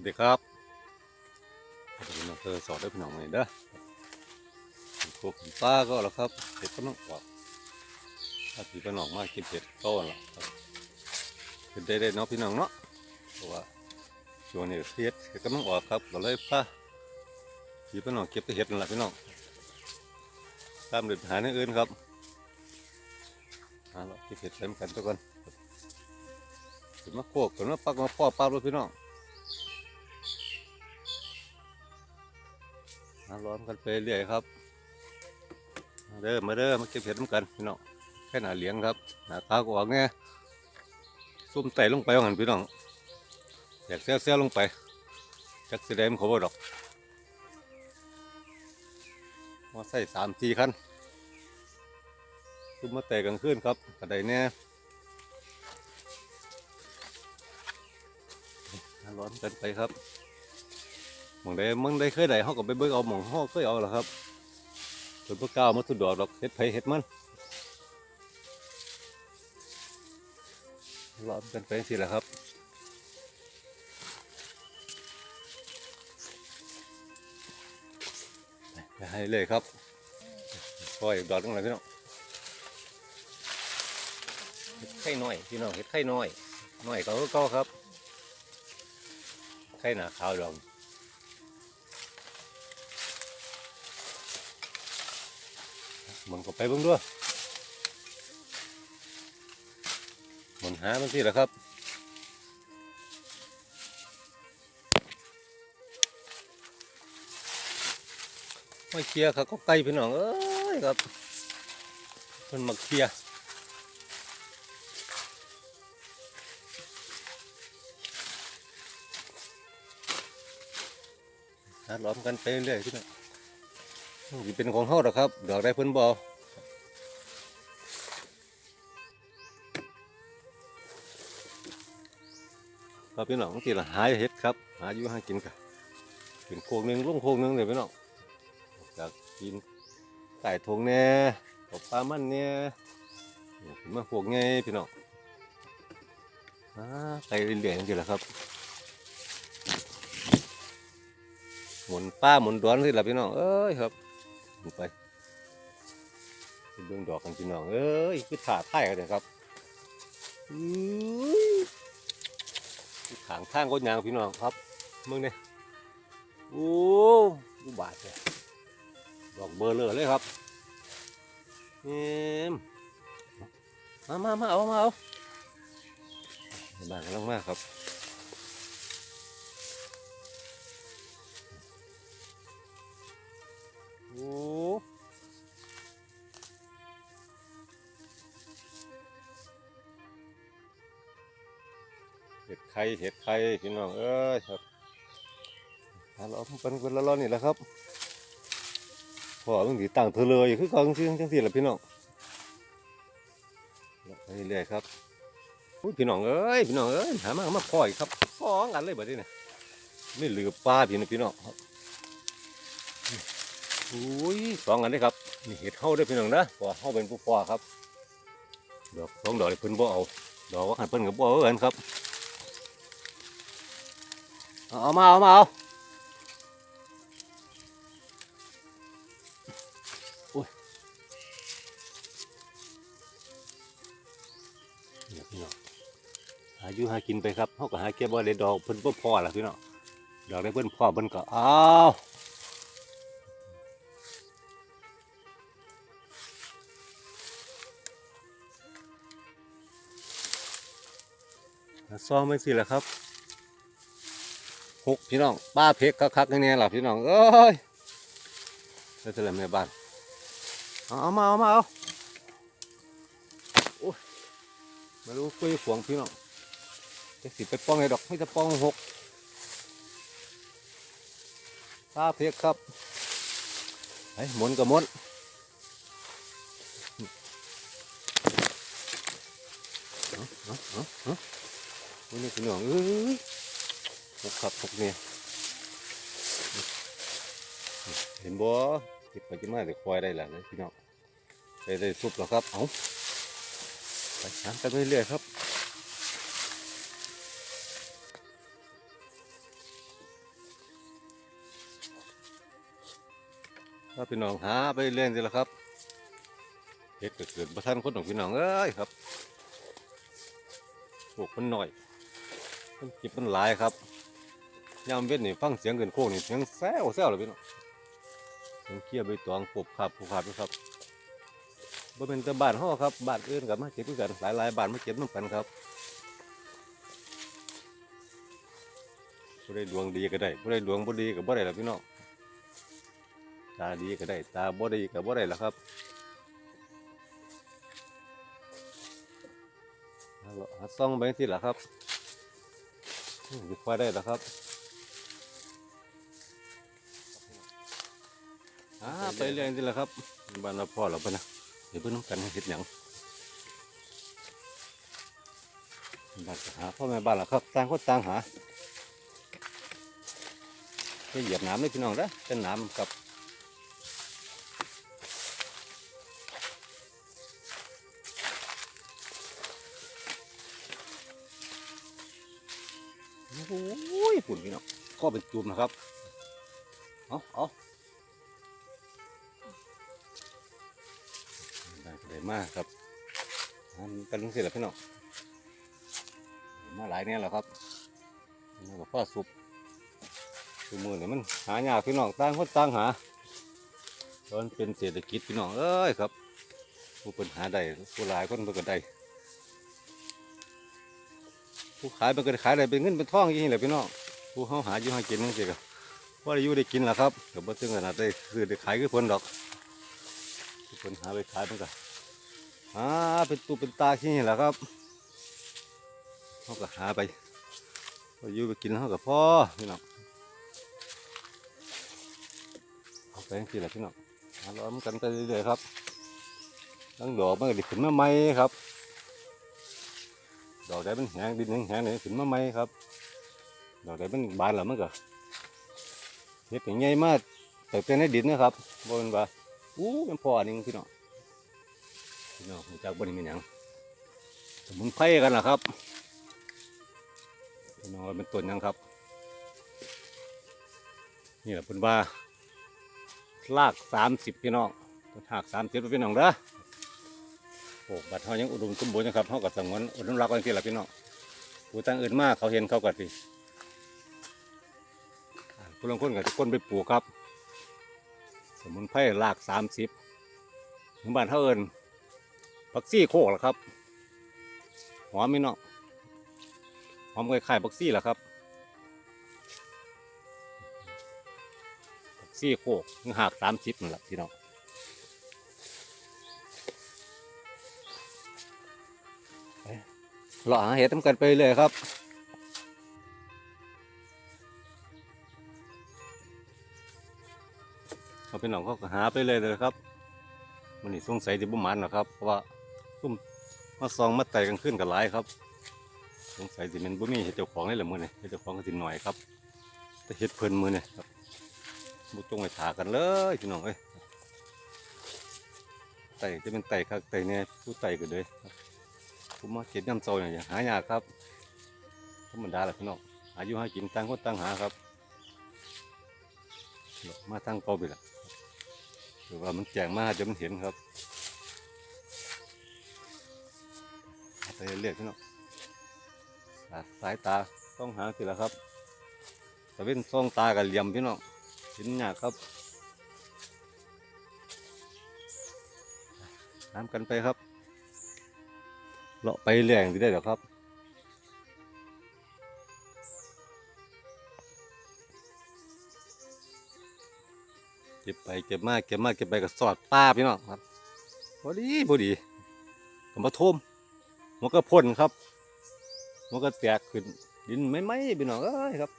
วัสดีครับผมน้องเธอสอนได้พี่น้องเลยเด้อพวกผมป้าก็แล้วครับเห็ดก็น้องออกถ้าพี่พี่น้องมากกินเห็ดก็ละครับเป็นได้ได้เนาะพี่น้องเนาะ เพราะว่าช่วงนี้เห็ดเห็ดก็น้องออกครับก็เลยป้าพี่พี่น้องเก็บแต่เห็ดนั่นแหละพี่น้องตามเดินหาในอื่นครับหาเราเก็บเห็ดเต็มกันทุกคนถึงมาโคกถึงมาปักมาพ่อป้าด้วยพี่น้อง มาล้อมกันไปเรื่อยครับเด้อมาเด้อมาเก็บเห็ดน้ำกันพี่น้องแค่หนาเหลียงครับหนาตาก็ออกแง่ซุ่มไต่ลงไปว่าหันพี่น้องแตกเสี้ยวเสี้ยวลงไปจักสีแดงเขาบ่ดอกมาใส่สามทีคันซุ่มมาแต่กลางคืนครับกระไดแน่มาล้อมกันไปครับ มองใดหมองใดเคยได้เขาก็ไปเบิ่งเอาหมองเขาเคยเอาละครับจนพวกก้าวมาทุดดอกดอกเฮ็ดไผ่เฮ็ดมันรอบกันไปสิแหละครับไปให้เลยครับปล่อยดอกตรงไหนพี่น้องเฮ็ดไข่น้อยพี่น้องเฮ็ดไข่น้อยน้อยก็เก็ครับไข่หนาขาวดอก มันก็ไปเบิ่งด้วยมันหามันสิแหละครับไม่เคลียร์ครับก็ไกลพี่น้องเอ้ยครับมันมาเคลียร์หาล้อมกันไปเรื่อยๆพี่น้อง นี่เป็นของเฮาดอครับดอกได้เพิ่นบ่ครับพี่น้องที่ละหายเห็ดครับ หาอยู่หากินกันเป็นโคกหนึ่งลงโคกหนึ่งเลยพี่น้องจากกินไก่ทงแน่ตบปลามันเนี่ยนี่เป็นมาพวกไงพี่น้องอ่าไปเรื่อยๆจังซี่แหละครับหมุนป้าหมุนดอนสิล่ะพี่น้องเอ้ยครับ ดูไปไปเบิ่งดอกกันพี่น้องเอ้ยคือถาท่ายกันเลยครับอือขางทางก็ยางพี่น้องครับมึงเนี่ยโอ้ดูบาดเลยดอกเบอร์เลยเลยครับเอ็มมามามาเอามาเอาบานกำลังมากครับ อ้เห็ดไข่เห็ดไข่พี่น้องเอ้ยครับหาเราเป็นเป็นละล้อนี่แหละครับพอมึงถีตั้งเธอเลยคือเขาจังซี่จังซี่แหละพี่น้องไปเรื่อยๆครับอุ้ยพี่น้องเอ้ยพี่น้องเอ้ยหามามาพ่อยครับสองอันเลยแบบนี้นี่ยไม่เหลือปลาพี่น้องพี่น้องครับ อุ้ยสองอันนี้ครับนี่เห็ดเข้าได้พี่น้องนะพราะว่าเข้าเป็นผู้ฟอครับดอกสองดอกเพิ่นบ่เอาดอกว่าขันเพิ่นกับบ่เอาเอินครับเอาเอามาเอามาเอาอุ้ยนี่พี่น้อายู่หากินไปครับเขาก็หาเก็บว้ในดอกเพิ่นบ่พอละพี่น้องดอกได้เพิ่นพ่อเพิ่นก็เอา ซ้อมไม่สิแหละครับหกพี่น้องป้าเพกคักๆนี่แหละพี่น้องเอ้ยแล้วจะเล่นในบ้านเอามาเอามาเอาโอ้ยมาดูคุยขวงพี่น้องจะสิไปป้องไอ้ดอกไม่จะป้องหกป้าเพกครับไอ้หมุนกับมุน นี่พี่น้องเอ้ยหกครับหกเนี่ยเห็นบ่เก็บไปจะมาเดี๋ควายได้หละเลยพี่น้องได้ได้ซุปแล้วครับเอาไปหำกันเรื่อยๆครับถ้าพี่น้องหาไปเรื่อยๆแล้วครับเหตุเกิดประทันคนของพี่น้องเอ้ยครับปลูกมันหน่อย มันจิบมันหลายครับยามเว้นนี่ฟังเสียงเกินโค้งนี่เสียงแซวแซวเลยพี่น้องเสียงเคี้ยวใบตองปบขับปบขับด้วยครับบ่เป็นแต่บ้านเฮาครับบ้านอื่นก็มาเก็บด้วยกันหลายบ้านมาเก็บนำกันครับบ่ได้ดวงดีก็ได้บ่ได้ดวงบ่ดีก็บ่ได้ละพี่น้องตาดีก็ได้ ตาบ่ดีก็บ่ได้ล้วครับเอาล่ะหาซ่องไปที่ละครับ อืมสิควายได้แล้วครับอ่าไปเรื่อยที่ละครับบ้านเราพ่อเราปะนะเดี๋ยวเพิ่นน้ำกันให้เห็ดหยังบ้านหาพ่อแม่บ้านเราครับต่างคนต่างหาจะเหยียบน้ำเลยพี่น้องนะเป็นน้ำกับ ปุ่นพี่น้องก็เป็นจุ่มนะครับ เอาเอาได้มากครับทำกันทั้งสิ้นแล้วพี่น้องมาหลายเนี่ยแหละครับมากับพ่อสุบคือมือเนี่ยมันหายากพี่น้องต่างคนต่างหาตอนเป็นเศรษฐกิจพี่น้องเอ้ยครับผู้ป็นหาได้ผู้หลายคนเพิ่นก็ได้ผู้ขายมันก็ได้ขายอะไรเป็นเงินเป็นทองอย่างนี้แหละพี่น้อง ผู้เขาหาอยู่หากินนั่นสิครับพอได้อยู่ได้กินล้วครับเดี๋ยวบ่ถึงขนาดได้คือได้ขายคือเพิ่นดอกคือเพิ่นหาไปขายมันก็หาเป็นตูเป็นตาขี้นี่แหละครับเขาก็หาไปพออยู่ไปกินเขาก็พอพี่น้องเอาไปจังซี่แหละพี่น้องหาล้อมกันไปเรื่อยๆครับตั้งดอกมันก็ด้ขึ้นมาใหมครับ ดอกใดมันแห้งดินแห้งๆนี่ขึ้นมาใหมครับ ดอกใดมันบานแล้วมันก็เฮ็ดให้ใหญ่มากแต่เป็นในดินนะครับบนว่าอู้มันพออันนึงพี่น้องพี่น้องจักบ่นี่เป็นหยังสมุนไพรกันล่ะครับพี่น้องว่าเป็นต้นยังครับ นี่แหละพิ่นว่ารากสามสิบพี่น้องต้นหากสามสิบพี่น้องเด้อโอ้บัดเขายังอุดมสมบูรณ์นะครับเขากับสงวนอุดมรักกันทีละพี่น้องผู้ตั้งอื่นมากเขาเห็นเขาก็สิอ่ ผู้ลางคนก็จะก้นไปปลูกครับ สมุนไพรรากสามสิบบ้านเขาเอิญผักซี่โคกล่ะครับหอมไหมเนาะหอมคล้ายๆผักซี่แหละครับผักซี่โคกหักสามสิบนั่นแหละพี่น้องเลาหาเห็ดทำกันไปเลยครับ เขาเป็นหนองเขาก็หาไปเลยเลยครับมันนี่สงสัยจะบุมันหรอครับ เพราะว่าซุ่มมาซองมาไต่กันขึ้นกับหลายครับ สงสัยสิเป็นบุมีเห็ดเจ้าของนี่แหละมือเนี่ยเห็ดเจ้าของก็สิหน่อยครับ แต่เห็ดเพลินมือเนี่ครับบุตรงไปถากันเลยพี่น้องเอ้ยไต่จะเป็นไต่ครับไต่เนี่ยผู้ไต่กันเลยผมมาเก็บน้ำโซเนี่ยหายากครับธรรมดาแหละพี่น้องอายุหากินตั้งคนตั้งหาครับมาตั้งเกาไปละ หรือว่ามันแจงมากจะมันเห็นครับไปเรื่อยๆพี่น้องสายตาต้องหาสิละครับตะเว้นซ่องตากับเหลี่ยมพี่น้องเห็นยากครับตามกันไปครับเลาะไปแรงที่ได้หรอครับ เก็บไปเก็บมาเก็บมาเก็บไปกับสอดป้าพี่น้องครับพอดีพอดีก็มาทุ่มมันก็พ่นครับมันก็แตกขึ้นดินไม่ไหมพี่น้องเอ้ยครับ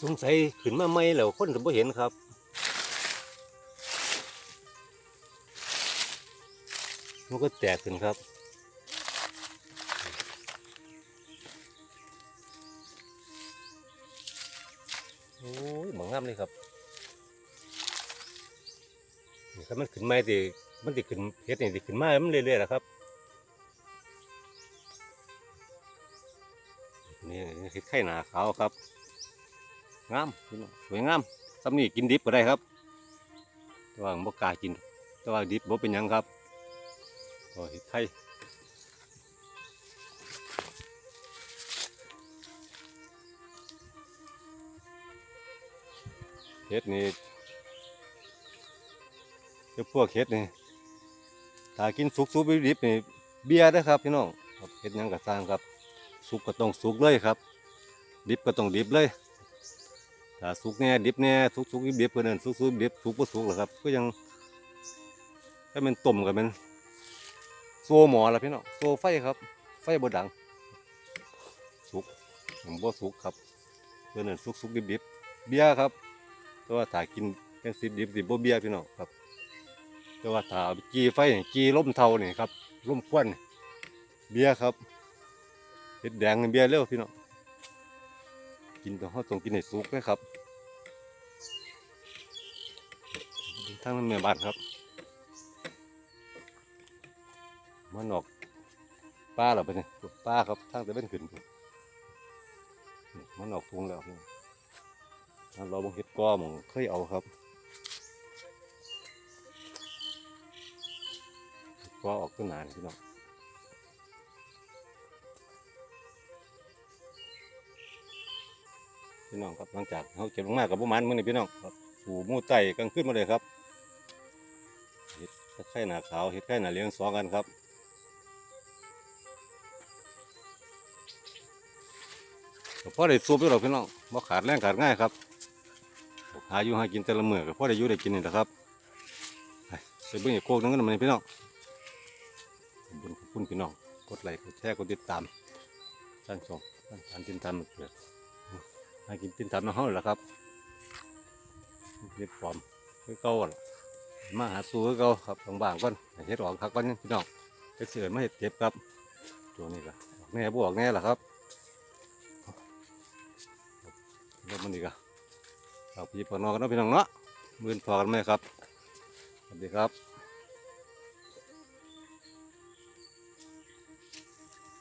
สงสัยขึ้นมาไหมแล้วคนถึงไม่เห็นครับมันก็แตกขึ้นครับ ยหมองงามเลยครับนี่ครับมันขึ้นมาสิมันติขึ้นเฮ็ดนี่สิขึ้นมามันเรื่อยๆแหละครับนี่เฮ็ดไข่หนาขาวครับงามสวยงามสำนี่กินดิบก็ได้ครับแต่ว่าบ่กากินแต่ว่าดิบบ่เป็นยังครับก็เห็ดไข่ เห็ดนี่เจ้าพวกเห็ดนี่ถ้ากินสุกสุกดิบนี่เบียร์เด้อครับพี่น้องเห็ดยังก็สร้างครับ สุกก็ต้องสุกเลยครับ ดิบก็ต้องดิบเลยถ้าสุกแน่ดิบแน่สุกสุกดิบเพื่อนนสุกสุกดิบสุกบ่สุกหรอครับ ก็ยังถ้าเป็นต้มกับเป็นโซหมอละพี่น้องโซไฟครับ ไฟบ่ดัง สุกผมบ่สุกครับเพื่อนนสุกสุกดิบดิบเบียร์ครับ แต่ว่าถ้ากินจังสิดิบดิบบ่เบียพี่น้องครับ แต่ว่าถ้าเอาไปจีไฟนี่จีล่มเทานี่ครับล่มควันนี่เบียครับเห็ดแดงนี่เบียเร็วพี่น้องกินต้องเขาต้องกินให้สุกนะครับทั้งนั้นแม่บ้านครับมันออกป้าเหรอไปเนี่ยป้าครับทางแตะเวนขึ้นมันออกทุงแล้วนี่ เราบงเห็ดก้อมองเคยเอาครับก้อออกต้นหนานพี่น้องพี่น้องครับหลังจากเขาเก็บลงมากับประมาณมื้อนี้พี่น้องครับหูมูไตกลางขึ้นมาเลยครับเห็ดไคร่หนาขาวเห็ดไข่หนาเหลี้ยงสองกันครับพอได้สูบอยู่หรอกพี่น้องบ่ขาดแรงขาดง่ายครับ หาอยู่หากินแต่ละมือก็พอได้อยู่ได้กินนี่แหละครับไปเบิ่งอีกโคกนึงกันมาพี่น้องขอบคุณขอบคุณพี่น้องกดไลค์กดแชร์กดติดตามท่านชมท่านท่านติดตามเกิดหากินตินตามน้องเขาแหละครับเฮ็ดฟอมคือเก่าล่ะมาหาสู้คือเก่าครับบางบางก่อนเฮ็ดออกคักก่อนพี่น้องไปเสือมาเฮ็ดเก็บครับตัวนี้ก็ออกแน่บออกแน่ล่ะครับแล้วมันนี่ก็ เอาพี่พอนอกันเนาะพี่น้องเนาะมือนพอกันไหมครับสวัสดีครับ